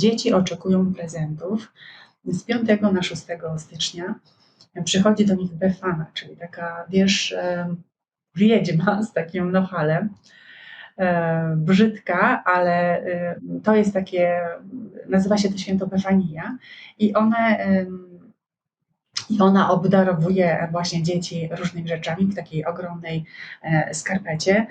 dzieci oczekują prezentów. Z 5 na 6 stycznia przychodzi do nich Befana, czyli taka, wiesz, e, wiedźma z takim nohalem. E, brzydka, ale e, to jest takie, nazywa się to święto Befania i one i ona obdarowuje właśnie dzieci różnymi rzeczami w takiej ogromnej skarpecie.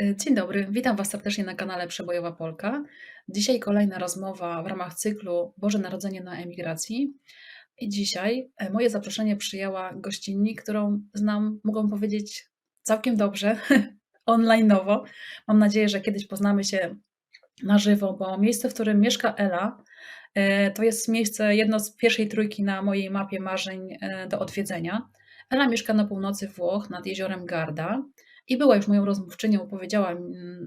Dzień dobry, witam Was serdecznie na kanale Przebojowa Polka. Dzisiaj kolejna rozmowa w ramach cyklu Boże Narodzenie na emigracji. I dzisiaj e, moje zaproszenie przyjęła gościnni, którą znam, mogą powiedzieć, całkiem dobrze, online'owo. Mam nadzieję, że kiedyś poznamy się na żywo, bo miejsce, w którym mieszka Ela, e, to jest miejsce, jedno z pierwszej trójki na mojej mapie marzeń do odwiedzenia. Ela mieszka na północy Włoch, nad jeziorem Garda i była już moją rozmówczynią, opowiedziała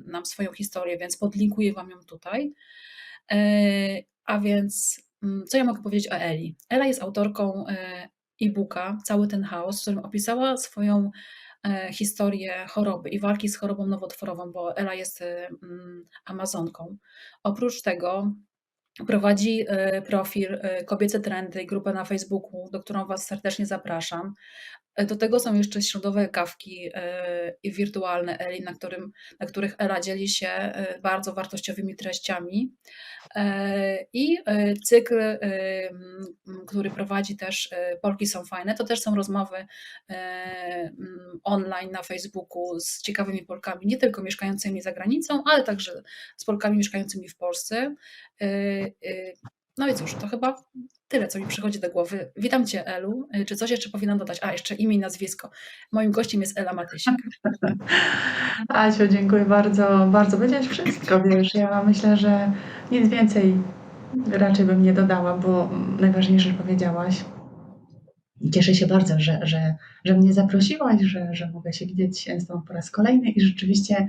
nam swoją historię, więc podlinkuję Wam ją tutaj. E, a więc, mm, co ja mogę powiedzieć o Eli? Ela jest autorką e, e-booka Cały ten chaos, w którym opisała swoją e, historię choroby i walki z chorobą nowotworową, bo Ela jest mm, Amazonką. Oprócz tego prowadzi profil Kobiece Trendy, grupę na Facebooku, do którą Was serdecznie zapraszam. E, do tego są jeszcze środowe kawki e, wirtualne Eli, na, którym, na których Ela dzieli się e, bardzo wartościowymi treściami. I cykl, który prowadzi też Polki są fajne, to też są rozmowy online na Facebooku z ciekawymi Polkami, nie tylko mieszkającymi za granicą, ale także z Polkami mieszkającymi w Polsce. No i cóż, to chyba tyle, co mi przychodzi do głowy. Witam Cię, Elu. Y, czy coś jeszcze powinnam dodać? A, jeszcze imię i nazwisko. Moim gościem jest Ela Matysiak. Asiu, dziękuję bardzo. Bardzo powiedziałaś wszystko, wiesz. Ja myślę, że nic więcej raczej bym nie dodała, bo najważniejsze powiedziałaś. Cieszę się bardzo, że, że, że mnie zaprosiłaś, że, że mogę się widzieć z Tobą po raz kolejny i rzeczywiście,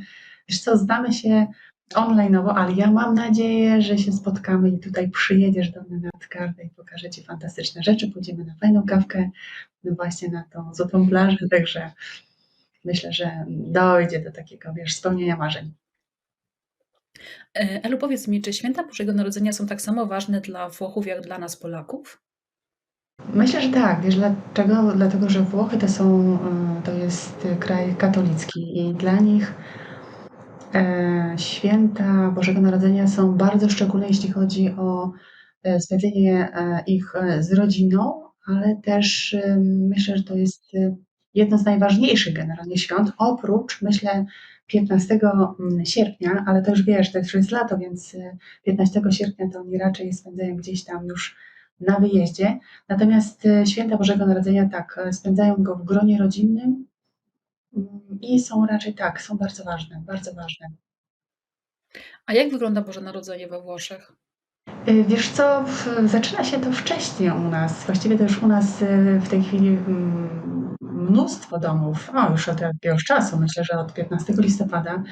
wiesz co, znamy się online'owo, ale ja mam nadzieję, że się spotkamy i tutaj przyjedziesz do mnie na kartę i pokażę Ci fantastyczne rzeczy. Pójdziemy na fajną kawkę, no właśnie na tą złotą plażę, także myślę, że dojdzie do takiego, wiesz, spełnienia marzeń. E, Elu, powiedz mi, czy święta Bożego Narodzenia są tak samo ważne dla Włochów, jak dla nas Polaków? Myślę, że tak. Wiesz dlaczego? Dlatego, że Włochy to są, e, to jest kraj katolicki i dla nich święta Bożego Narodzenia są bardzo szczególne, jeśli chodzi o e, spędzenie e, ich z rodziną, ale też myślę, że to jest jedno z najważniejszych generalnie świąt, oprócz myślę 15 mm, sierpnia, ale to już wiesz, to już jest lato, więc 15 sierpnia to oni raczej spędzają gdzieś tam już na wyjeździe. Natomiast święta Bożego Narodzenia tak, spędzają go w gronie rodzinnym, i są raczej tak, są bardzo ważne, bardzo ważne. A jak wygląda Boże Narodzenie we Włoszech? Y, wiesz co, zaczyna się to wcześniej u nas. Właściwie to już u nas y, w tej chwili mm, mnóstwo domów, o już od jakiegoś czasu, myślę, że od 15 listopada,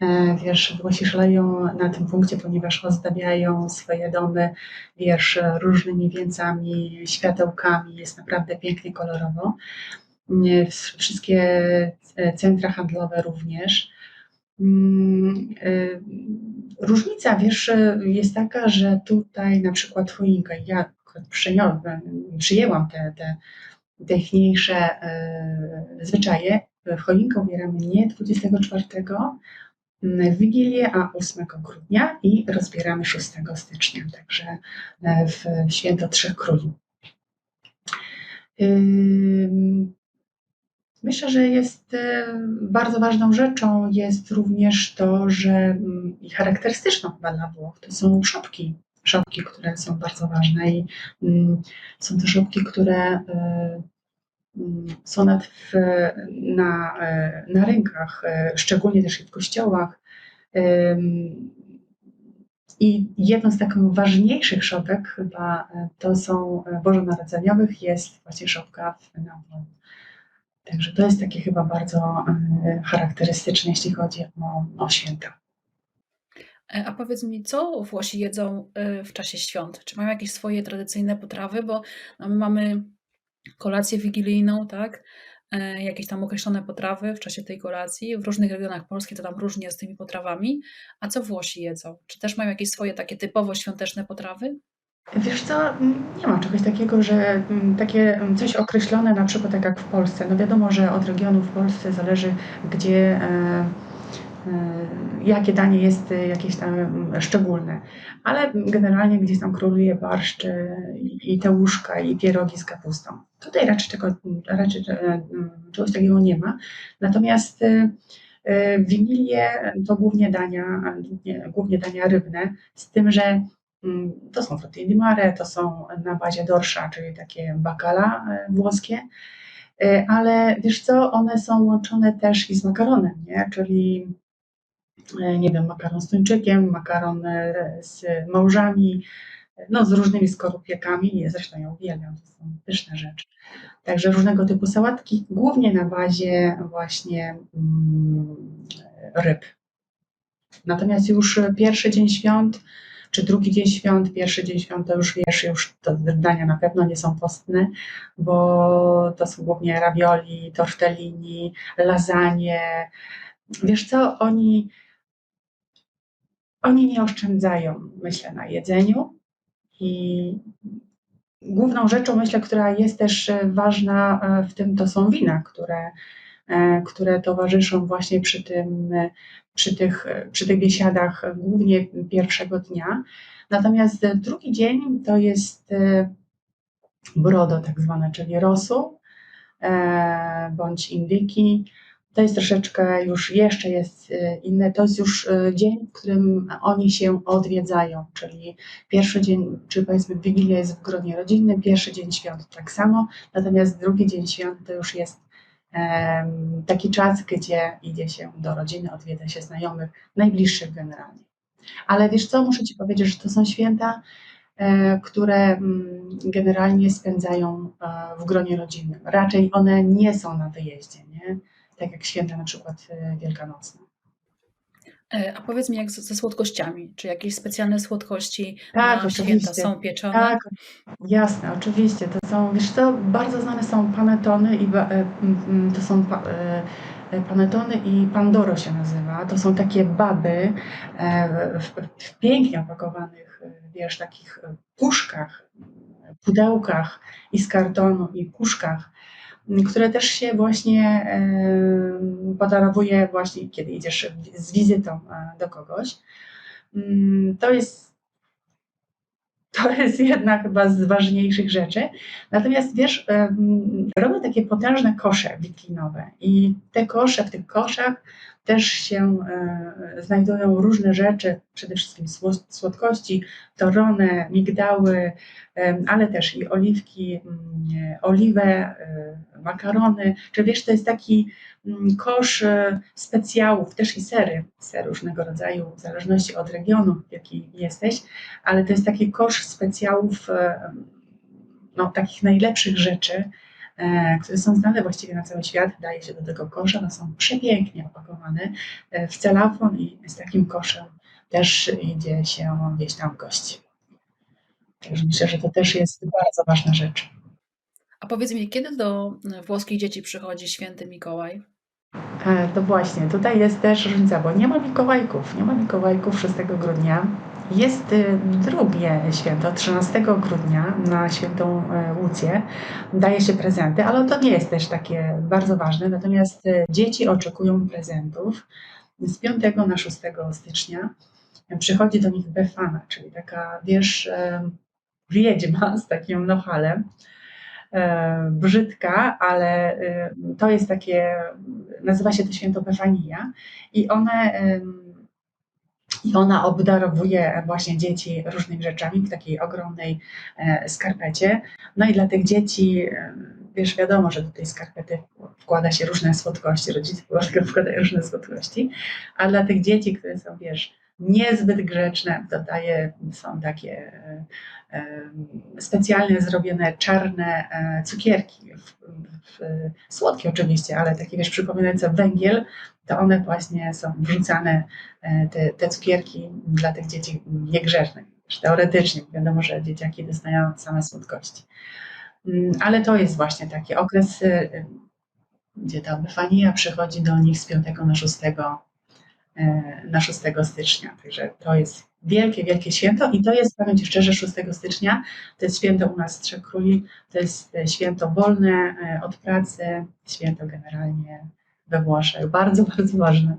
e, wiesz, Włosi szaleją na tym punkcie, ponieważ ozdabiają swoje domy, wiesz, różnymi wieńcami, światełkami, jest naprawdę pięknie, kolorowo wszystkie e, centra handlowe również. Mm, e, różnica, wiesz, jest taka, że tutaj na przykład choinka, ja przyjęłam te, te techniejsze e, zwyczaje. W choinkę ubieramy nie 24 w Wigilię, a 8 grudnia i rozbieramy 6 stycznia, także w święto Trzech Króli. Myślę, że jest e, bardzo ważną rzeczą jest również to, że mm, i charakterystyczną chyba dla Włoch to są szopki. Szopki, które są bardzo ważne i mm, są to szopki, które e, mm, są nad w, na, e, na rynkach, szczególnie też w kościołach. I jedną z takich ważniejszych szopek chyba to są bożonarodzeniowych jest właśnie szopka w Napoli. Także to jest takie chyba bardzo e, charakterystyczne, jeśli chodzi o, o święta. E, a powiedz mi, co Włosi jedzą e, w czasie świąt? Czy mają jakieś swoje tradycyjne potrawy? Bo no, my mamy kolację wigilijną, tak? Jakieś tam określone potrawy w czasie tej kolacji. W różnych regionach Polski to tam różnie z tymi potrawami. A co Włosi jedzą? Czy też mają jakieś swoje takie typowo świąteczne potrawy? Wiesz co, nie ma czegoś takiego, że mm, takie mm, coś określone, na przykład tak jak w Polsce. No wiadomo, że od regionu w Polsce zależy, gdzie, e, e, jakie danie jest jakieś tam mm, szczególne. Ale generalnie gdzieś tam króluje barszcz e, i te łóżka i pierogi z kapustą. Tutaj raczej, tego, raczej czegoś takiego nie ma. Natomiast w Wigilię to głównie dania, głównie dania rybne, z tym, że to są tortille di mare, to są na bazie dorsza, czyli takie bakala e, włoskie, e, ale wiesz co, one są łączone też i z makaronem, nie? czyli e, nie wiem, makaron z tuńczykiem, makaron z małżami, no z różnymi skorupiekami, zresztą ja uwielbiam, to są pyszne rzeczy. Także różnego typu sałatki, głównie na bazie właśnie mm, ryb. Natomiast już pierwszy dzień świąt, czy drugi dzień świąt, pierwszy dzień świąt, to już wiesz, już te dania na pewno nie są postne, bo to są głównie ravioli, tortellini, lasagne. Wiesz co, oni, oni nie oszczędzają, myślę, na jedzeniu i główną rzeczą, myślę, która jest też ważna w tym, to są wina, które, które towarzyszą właśnie przy tym przy tych, przy tych biesiadach głównie pierwszego dnia. Natomiast drugi dzień to jest e, brodo tak zwane, czyli rosół e, bądź indyki. To jest troszeczkę już jeszcze jest e, inne. To jest już dzień, w którym oni się odwiedzają, czyli pierwszy dzień, czy powiedzmy Wigilia jest w gronie rodzinnym, pierwszy dzień świąt tak samo, natomiast drugi dzień świąt to już jest taki czas, gdzie idzie się do rodziny, odwiedza się znajomych, najbliższych generalnie. Ale wiesz co, muszę Ci powiedzieć, że to są święta, e, które mm, generalnie spędzają e, w gronie rodzinnym. Raczej one nie są na wyjeździe, nie? tak jak święta na przykład e, wielkanocne. A powiedz mi, jak ze słodkościami? Czy jakieś specjalne słodkości tak, na święta są pieczone? Tak, jasne, oczywiście. To są, wiesz co, bardzo znane są panetony i to są panetony i pandoro się nazywa. To są takie baby w, w pięknie opakowanych, wiesz, takich puszkach, pudełkach i z kartonu i puszkach które też się właśnie podarowuje właśnie, kiedy idziesz z wizytą e, do kogoś. Mm, to jest, to jest jedna chyba z ważniejszych rzeczy. Natomiast wiesz, robię takie potężne kosze wiklinowe i te kosze, w tych koszach też się e, znajdują różne rzeczy, przede wszystkim słodkości, torone, migdały, ale też i oliwki, mm, oliwę, e, makarony, czy wiesz, to jest taki mm, kosz e, specjałów, też i sery, ser różnego rodzaju, w zależności od regionu, jaki jesteś, ale to jest taki kosz specjałów, no, takich najlepszych rzeczy, które są znane właściwie na cały świat, daje się do tego kosza, one są przepięknie opakowane e, w celafon i z takim koszem też idzie się gdzieś tam w gości. Także myślę, że to też jest bardzo ważna rzecz. A powiedz mi, kiedy do włoskich dzieci przychodzi święty Mikołaj? E, to właśnie, tutaj jest też różnica, bo nie ma Mikołajków. Nie ma Mikołajków 6 grudnia. Jest y, drugie święto, 13 grudnia na świętą e, Łucję. Daje się prezenty, ale to nie jest też takie bardzo ważne. Natomiast y, dzieci oczekują prezentów. Z 5 na 6 stycznia przychodzi do nich Befana, czyli taka, wiesz, e, wiedźma z takim nohalem e, brzydka, ale y, to jest takie, nazywa się to święto Befania i one i ona obdarowuje właśnie dzieci różnymi rzeczami w takiej ogromnej e, skarpecie. No i dla tych dzieci, e, wiesz, wiadomo, że do tej skarpety wkłada się różne słodkości, rodzice wkładają różne słodkości, a dla tych dzieci, które są, wiesz, niezbyt grzeczne, dodaje, są takie e, specjalnie zrobione czarne cukierki, w, w, słodkie oczywiście, ale takie wiesz, przypominające węgiel, to one właśnie są wrzucane, e, te, te cukierki dla tych dzieci niegrzecznych. Teoretycznie wiadomo, że dzieciaki dostają same słodkości. Mm, ale to jest właśnie taki okres, y, gdzie ta Epifania przychodzi do nich z 5 na 6, na 6 stycznia. Także to jest wielkie, wielkie święto i to jest, powiem Ci szczerze, 6 stycznia, to jest święto u nas Trzech Króli, to jest święto wolne od pracy, święto generalnie we Włoszech. Bardzo, bardzo ważne.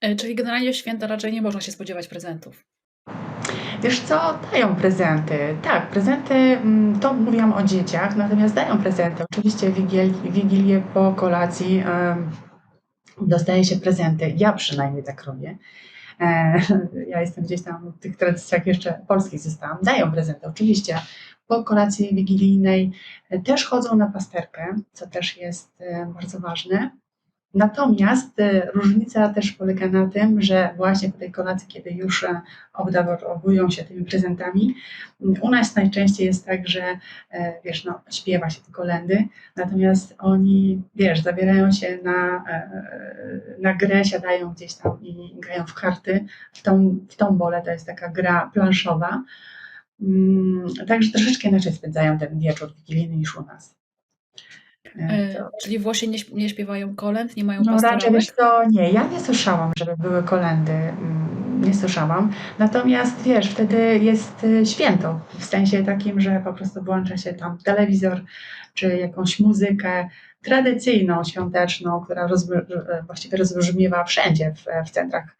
E, czyli generalnie w święta raczej nie można się spodziewać prezentów. Wiesz co, dają prezenty. Tak, prezenty, mm, to mówiłam o dzieciach, natomiast dają prezenty. Oczywiście wigil, wigilię po kolacji dostaje się prezenty. Ja przynajmniej tak robię. E, ja jestem gdzieś tam w tych tradycjach jeszcze polskich zostałam. Dają prezenty, oczywiście. Po kolacji wigilijnej też chodzą na pasterkę, co też jest e, bardzo ważne. Natomiast e, różnica też polega na tym, że właśnie po tej kolacji, kiedy już e, obdarowują się tymi prezentami, u nas najczęściej jest tak, że e, wiesz, no, śpiewa się tylko kolędy, natomiast oni, wiesz, zabierają się na, na grę, siadają gdzieś tam i grają w karty, w tą, w tą bolę, to jest taka gra planszowa, mm, Także troszeczkę inaczej spędzają ten wieczór wigilijny niż u nas. E, to... Czyli Włosi nie, nie śpiewają kolęd, nie mają No raczej wiesz to nie, ja nie słyszałam, żeby były kolendy, mm, nie słyszałam. Natomiast wiesz, wtedy jest y, święto, w sensie takim, że po prostu włącza się tam telewizor, czy jakąś muzykę tradycyjną, świąteczną, która rozbr e, właściwie rozbrzmiewa wszędzie w, w centrach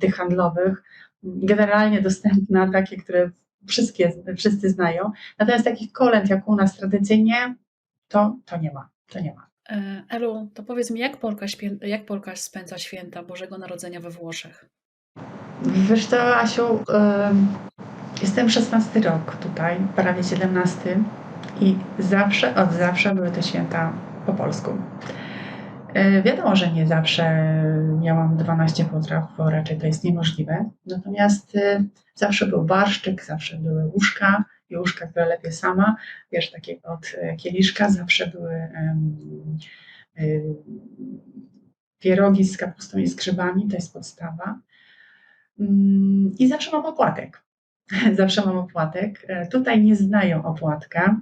tych handlowych, generalnie dostępna, takie, które wszystkie, wszyscy znają. Natomiast takich kolęd, jak u nas tradycyjnie, to, to nie ma. To nie ma. E, Elu, to powiedz mi, jak Polka, jak Polka spędza święta Bożego Narodzenia we Włoszech? Wiesz co, Asiu, jestem 16 rok tutaj, prawie 17 i zawsze, od zawsze były te święta po polsku. E, wiadomo, że nie zawsze miałam 12 potraw, bo raczej to jest niemożliwe. Natomiast e, zawsze był barszczyk, zawsze były łóżka, Juszka, która lepiej sama, wiesz, takie od e, kieliszka zawsze były um, pierogi z kapustą i z grzybami, to jest podstawa. Um, I zawsze mam opłatek. zawsze mam opłatek. E, tutaj nie znają opłatka.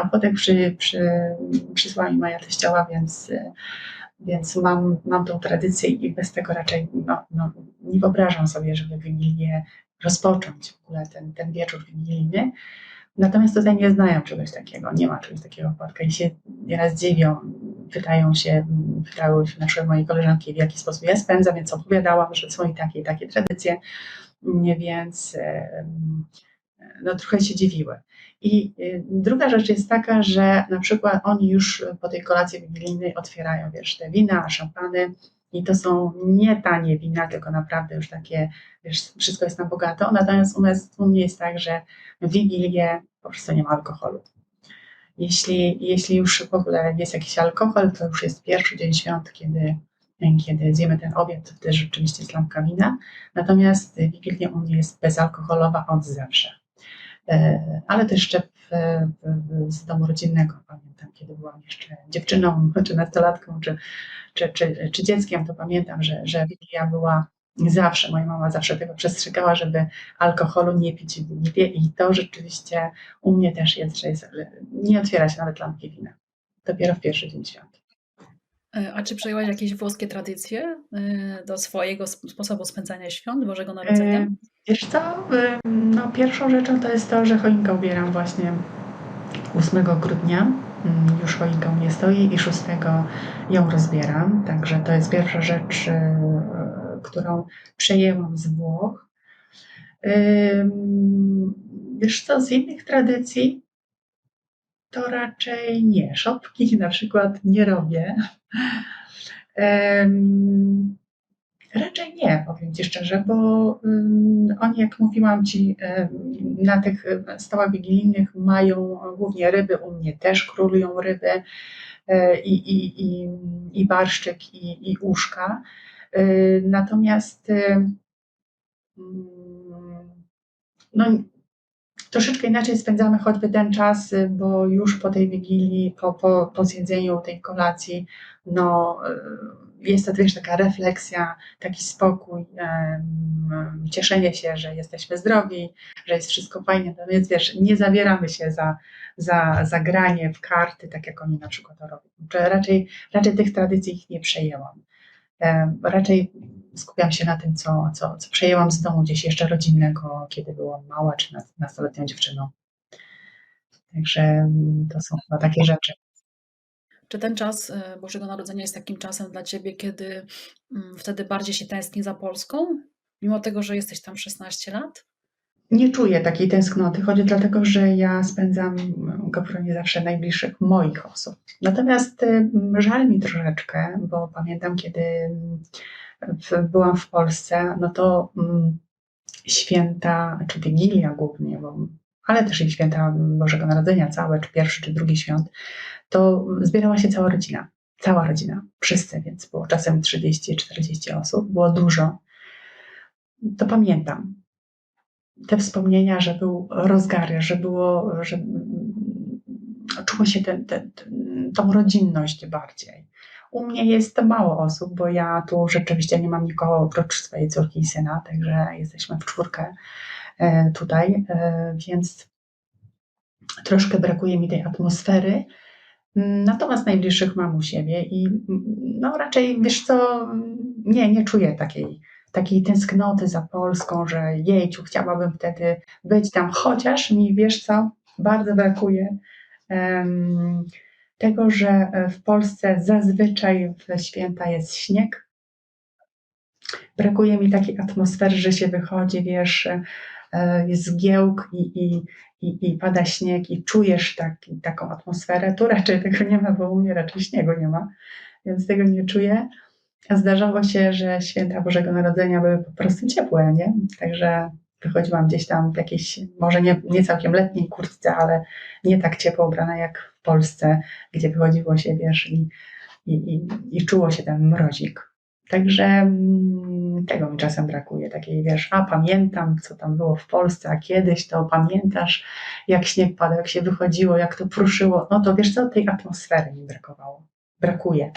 Opłatek przy, przy, przysłała mi moja teściowa, więc, więc mam, mam tą tradycję i bez tego raczej no, no, nie wyobrażam sobie, żeby Wigilię rozpocząć w ogóle ten, ten wieczór wigilijny. Natomiast tutaj nie znają czegoś takiego, nie ma czegoś takiego opłatka i się nieraz dziwią, pytają się, pytały się na przykład mojej koleżanki, w jaki sposób ja spędzam, więc opowiadałam, że są i takie i takie tradycje, więc no, trochę się dziwiły. I y, druga rzecz jest taka, że na przykład oni już po tej kolacji wigilijnej otwierają, wiesz, te wina, szampany, i to są nie tanie wina, tylko naprawdę już takie, wiesz, wszystko jest na bogato. Natomiast u nas u mnie jest tak, że w Wigilię po prostu nie ma alkoholu. Jeśli, jeśli już w ogóle jest jakiś alkohol, to już jest pierwszy dzień świąt, kiedy, kiedy zjemy ten obiad, to też rzeczywiście jest lampka wina. Natomiast Wigilia u mnie jest bezalkoholowa od zawsze. E, ale to jeszcze w, w, z domu rodzinnego, kiedy byłam jeszcze dziewczyną, czy nastolatką, czy, czy, czy, czy dzieckiem, to pamiętam, że, że Wigilia była zawsze, moja mama zawsze tego przestrzegała, żeby alkoholu nie pić w Wigilię i to rzeczywiście u mnie też jest, że jest, nie otwiera się nawet lampki wina. Dopiero w pierwszy dzień świąt. E, a czy przejęłaś jakieś włoskie tradycje e, do swojego sposobu spędzania świąt Bożego Narodzenia? E, wiesz co, no pierwszą rzeczą to jest to, że choinkę ubieram właśnie 8 grudnia już choinka u mnie stoi i 6 ją rozbieram. Także to jest pierwsza rzecz, e, którą przejęłam z Włoch. Wiesz co, z innych tradycji to raczej nie. Szopki na przykład nie robię. Raczej nie, powiem Ci szczerze, bo oni, jak mówiłam Ci, na tych stołach wigilijnych mają głównie ryby, u mnie też królują ryby e, i, i, i, i barszczyk, i, i uszka. E, natomiast no, troszeczkę inaczej spędzamy choćby ten czas, bo już po tej wigilii, po, po, po zjedzeniu tej kolacji, no jest to wiesz, taka refleksja, taki spokój, cieszenie się, że jesteśmy zdrowi, że jest wszystko fajnie. No więc wiesz, nie zabieramy się za, za, za granie w karty, tak jak oni na przykład to robią. Raczej, raczej tych tradycji ich nie przejęłam. Raczej skupiam się na tym, co, co, co przejęłam z domu gdzieś jeszcze rodzinnego, kiedy byłam mała czy nastoletnią dziewczyną. Także to są chyba takie rzeczy. Czy ten czas e, Bożego Narodzenia jest takim czasem dla Ciebie, kiedy mm, wtedy bardziej się tęskni za Polską, mimo tego, że jesteś tam 16 lat? Nie czuję takiej tęsknoty, chodzi dlatego, że ja spędzam go gronie zawsze najbliższych moich osób. Natomiast mm, żal mi troszeczkę, bo pamiętam, kiedy byłam w Polsce, no to święta, czy Wigilia głównie, bo, ale też i święta Bożego Narodzenia całe, czy pierwszy, czy drugi świąt, to zbierała się cała rodzina. Cała rodzina, wszyscy, więc było czasem 30-40 osób, było dużo. To pamiętam. Te wspomnienia, że był rozgary, że było, że czuło się ten, ten, ten, tą rodzinność bardziej. U mnie jest mało osób, bo ja tu rzeczywiście nie mam nikogo oprócz swojej córki i syna, także jesteśmy w czwórkę e, tutaj, e, więc troszkę brakuje mi tej atmosfery. Natomiast najbliższych mam u siebie i no raczej, wiesz co, nie, nie czuję takiej, takiej tęsknoty za Polską, że jejciu, chciałabym wtedy być tam, chociaż mi, wiesz co, bardzo brakuje um, tego, że w Polsce zazwyczaj w święta jest śnieg. Brakuje mi takiej atmosfery, że się wychodzi, wiesz, e, jest zgiełk i, i, i, i pada śnieg i czujesz taki, taką atmosferę. Tu raczej tego nie ma, bo u mnie raczej śniegu nie ma, więc tego nie czuję. A zdarzało się, że święta Bożego Narodzenia były po prostu ciepłe, nie? Także wychodziłam gdzieś tam w jakiejś, może nie, nie całkiem letniej kurtce, ale nie tak ciepło ubrana jak w Polsce, gdzie wychodziło się, wiesz, i, i, i, i czuło się ten mrozik. Także mm, tego mi czasem brakuje, takiej wiesz, a pamiętam, co tam było w Polsce, a kiedyś to pamiętasz, jak śnieg padał, jak się wychodziło, jak to pruszyło, no to wiesz co, tej atmosfery mi brakowało, brakuje.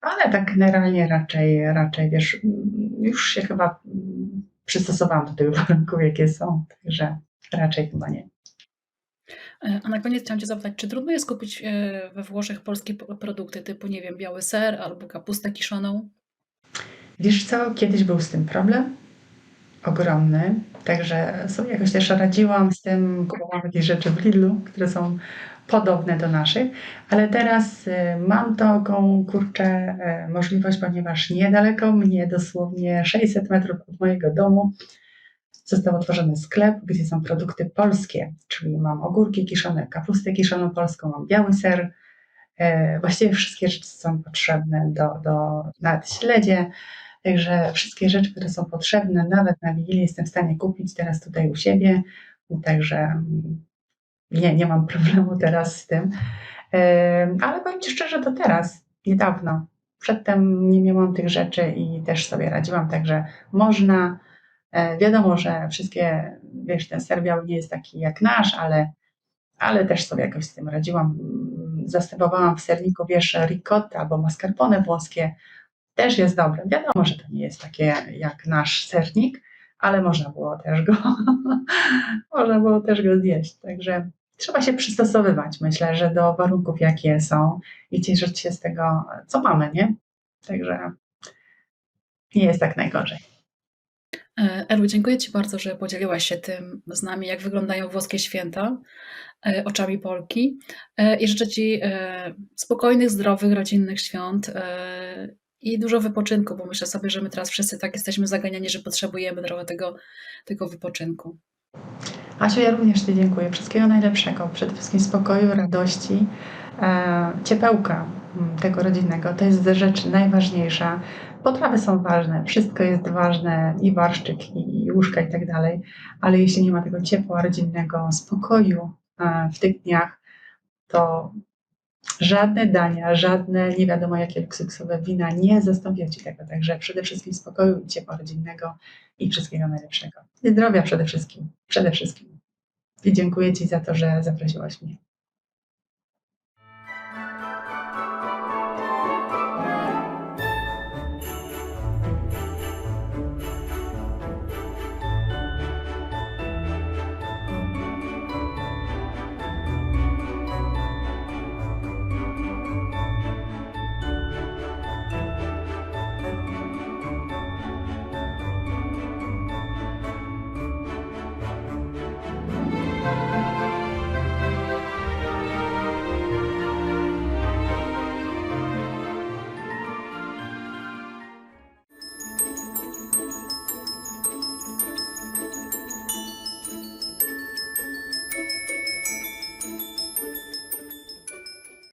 Ale tak generalnie raczej, raczej wiesz, już się chyba przystosowałam do tych warunków, jakie są, także raczej chyba nie. E, a na koniec chciałam Cię zapytać, czy trudno jest kupić e, we Włoszech polskie produkty typu, nie wiem, biały ser albo kapustę kiszoną? Wiesz co, kiedyś był z tym problem ogromny, także sobie jakoś też radziłam z tym, kupowałam jakieś rzeczy w Lidlu, które są podobne do naszych, ale teraz y, mam taką kurczę y, możliwość, ponieważ niedaleko mnie, dosłownie 600 metrów od mojego domu, został otworzony sklep, gdzie są produkty polskie, czyli mam ogórki kiszone, kapustę kiszoną polską, mam biały ser, y, właściwie wszystkie rzeczy są potrzebne do, do nawet śledzie, Także wszystkie rzeczy, które są potrzebne, nawet na Wigilię jestem w stanie kupić teraz tutaj u siebie. Także mm, nie, nie mam problemu teraz z tym. Ale powiem Ci szczerze, to teraz, niedawno. Przedtem nie miałam tych rzeczy i też sobie radziłam, także można. E, wiadomo, że wszystkie, wiesz, ten ser nie jest taki jak nasz, ale, ale też sobie jakoś z tym radziłam. Zastępowałam w serniku, wiesz, ricotta albo mascarpone włoskie, też jest dobre. Wiadomo, że to nie jest takie jak nasz sernik, ale można było też go, można było też go zjeść. Także trzeba się przystosowywać, myślę, że do warunków, jakie są i cieszyć się z tego, co mamy, nie? Także nie jest tak najgorzej. E, Elu, dziękuję Ci bardzo, że podzieliłaś się tym z nami, jak wyglądają włoskie święta e, oczami Polki. E, I życzę Ci spokojnych, zdrowych, rodzinnych świąt i dużo wypoczynku, bo myślę sobie, że my teraz wszyscy tak jesteśmy zaganiani, że potrzebujemy trochę tego, tego wypoczynku. Asiu, ja również Ci dziękuję. Wszystkiego najlepszego. Przede wszystkim spokoju, radości, e, ciepełka mm, tego rodzinnego. To jest rzecz najważniejsza. Potrawy są ważne, wszystko jest ważne, i warszczyk, i łóżka, i tak dalej, ale jeśli nie ma tego ciepła rodzinnego, spokoju e, w tych dniach, to żadne dania, żadne nie wiadomo jakie luksusowe wina nie zastąpią Ci tego. Także przede wszystkim spokoju i ciepła rodzinnego i wszystkiego najlepszego. I zdrowia przede wszystkim. Przede wszystkim. I dziękuję Ci za to, że zaprosiłaś mnie.